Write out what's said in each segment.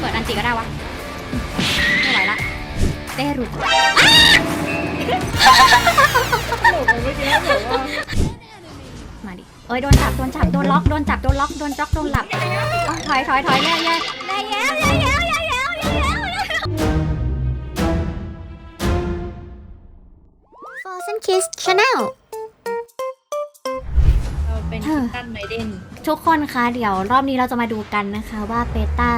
เปิดอันจิก็ได้วะ ไม่ไหวละเต้รุดตลกเมื่อกี้แบบว่ามาดิ เอ้ยโดนจับโดนจับโดนล็อกโดนจับโดนล็อกโดนจ็อกโดนหลับอ๋อถอยถอยถอยแย่แย่แย่แย่แย่แย่แย่แย่แย่แย่ Frozen Kiss Channel เราเป็นคิตตันไมเดนทุกคนคะเดี๋ยวรอบนี้เราจะมาดูกันนะคะว่าเปต้า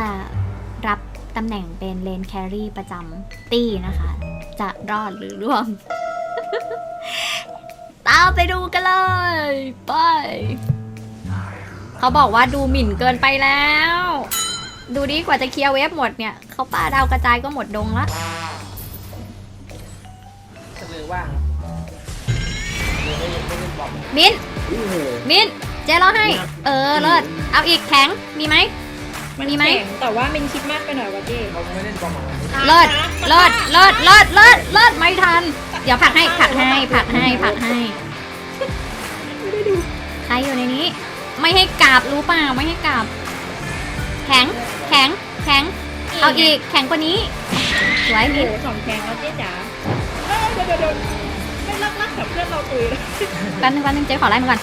รับตำแหน่งเป็นเลนแครี่ประจำตี้นะคะ จะรอดหรือร่วง ตามไปดูกันเลย ไป เขาบอกว่าดูหมิ่นเกินไปแล้ว ดูดีกว่าจะเคลียร์เวฟหมดเนี่ยเขาป้าดาวกระจายก็หมดดงละจะมือว่างมือไม่ไม่เล่นบอล มินมิน เจ๊ร้องให้ เออเลิศเอาอีกแข็งมีไหม มันมีไหม แข็งแต่ว่ามันคิดมากไปหน่อยวะเจ๊เราไม่เล่นบอลหรอกเลิศเลิศเลิศเลิศเลิศเลิศไม่ทัน เดี๋ยวผลักให้ผลักให้ผลักให้ผลักให้ใครอยู่ในนี้ ไม่ให้กราบรู้เปล่าไม่ให้กราบ แข็งแข็งแข็ง เอาอีกแข็งกว่านี้สวยโอ้มินโหสองแข็งแล้วเจ๊จ๋าเอ้ยเดี๋ยวเดี๋ยวเดี๋ยวไม่รักรักกับเพื่อนเราตุยเลย แป๊บนึงแป๊บนึงเจ๊ขอไล่มาก่อน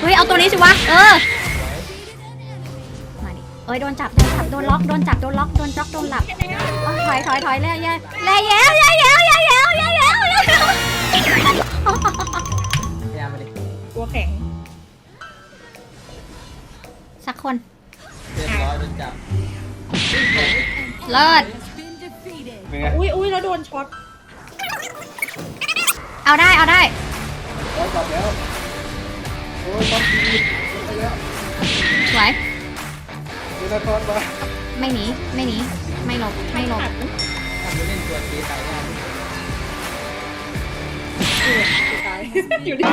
เฮ้ยเอาตัวนี้สิวะ เออ มาดิ เอ้ยโดนจับโดนจับโดนล็อกโดนจับโดนล็อกโดนล็อกโดนหลับเอาถอยถอยถอยแล้วแย่แล้วแย่แล้วแย่แล้วแย่แล้วแย่แล้วพยายามมาดิตัวแข่งสักคนเอเลิศอุ้ยอุ้ยแล้วโดนช็อตเอาได้เอาได้ โดนจับแล้ว อ้ยบอลดีไปแล้วสวย เดี๋ยวนะทอนมาไม่หนี ไม่หนี ไม่หลบ ไม่หลบ ทำไปเล่นตัวตีไปได้ตายอยู่ดิ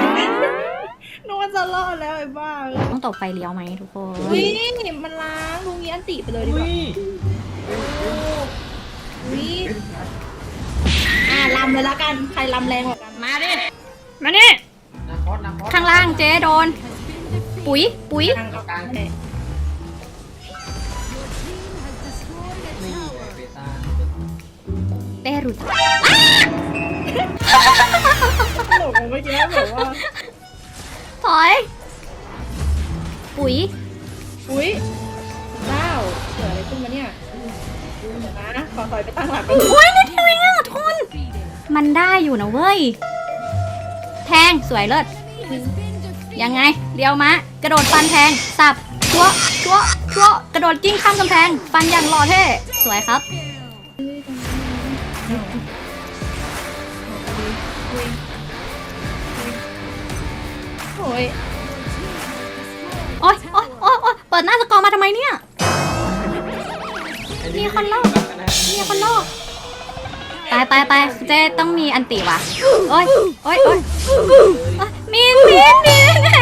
นอนจะรอดแล้วไอ้บ้าเอ้ยต้องตบไฟเลี้ยวไหมทุกคน อุ้ยมันล้างลุงนี้อันติไปเลยดีกอุ้ว่ายอุ้ยอ่าลำเลยละกัน ใครลำแรงกว่ากัน มาดิ มานี่ ข้างล่างเจ๊โดน ปุ๋ย ปุ๋ยทางกลางเลยนี่ไงเบต้าเต้รุดตลกอะเมื่อกี้แบบว่า ถอย ปุ๋ย อุ้ยว้าวเกิดอะไรขึ้นมาเนี่ยเดี๋ยวนะขอถอยไปตั้งหลักก่อนโอ้ยนิดเดียวเองอะทุกคน มันได้อยู่นะเว้ย แทงสวยเลิศ ยังไง เดียวมะ กระโดดฟันแทง สับชั่วชั่วชั่วกระโดดกิ้งข้ามกำแพง ฟันอย่างหล่อเท่ สวยครับ โอ้ยโอ๊ยโอ๊ยโอ๊ยโอ๊ยเปิดหน้าสกอร์มาทำไมเนี่ย มีคนรอบมีคนโลกไปไปไปเจ๊ต้องมีอันติว่ะ โอ๊ยโอ๊ยโอ๊ย 민민 민해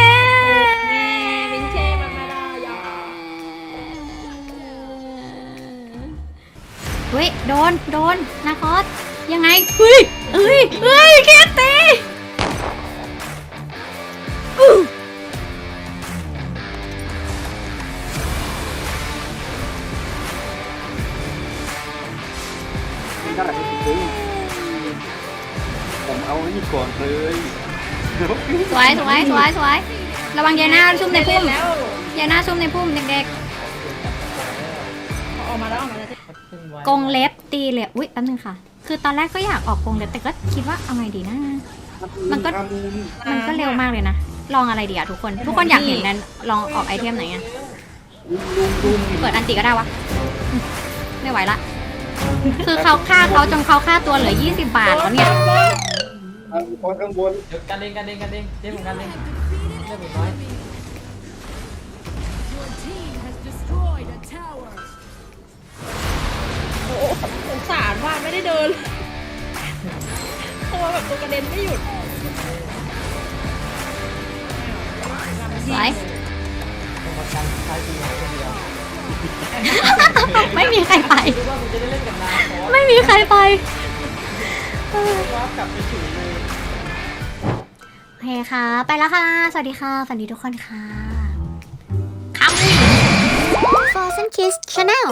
민채 맘마라นเชฟมาแล้วยาเฮ้ยโดนโดนนาคอสยังไงเฮ้ยเฮ้ยเฮ้ยแค่ตีอู้ไม่ได้จริงๆผมเอาให้ก่อนเลย สวยสวยสวยสวยระวังยายหน้าซุ่มในพุ่มแล้วยายหน้าซุ่มในพุ่มเด็กออกมาแล้วออกมาแล้วๆกรงเล็บตีเลยอุ๊ยแป๊บนึงค่ะ คือตอนแรกก็อยากออกกรงเล็บแต่ก็คิดว่าเอาไงดีนะ มันก็ มันก็เร็วมากเลยนะ ลองอะไรดีอะทุกคน ทุกคนอยากเห็นนั้น ลองออกไอเทมไหนอะเปิดอันติก็ได้วะ ไม่ไหวละ คือเขาฆ่าเขาจนเขาฆ่าตัวเหลือ 20 บาทแล้วเนี่ย ข้างบนข้างบนเดี๋ยวกันเองกันเองกันเองเจ๊ผมกันเองเจ๊ผมน้อยโอ้โหสงสารว่าไม่ได้เดินตัวแบบตัวกระเด็นไม่หยุดสวยต้องมากันใช้ทีมไหนคนเดียวไม่มีใครไป คิดว่าคุณจะได้เล่นกับนาคอสไม่มีใครไปวาร์ปกลับไปถึง เลยโอเคค่ะ ไปแล้วค่ะ สวัสดีค่ะฝันดีทุกคนค่ะคำ Frozen Kiss Channel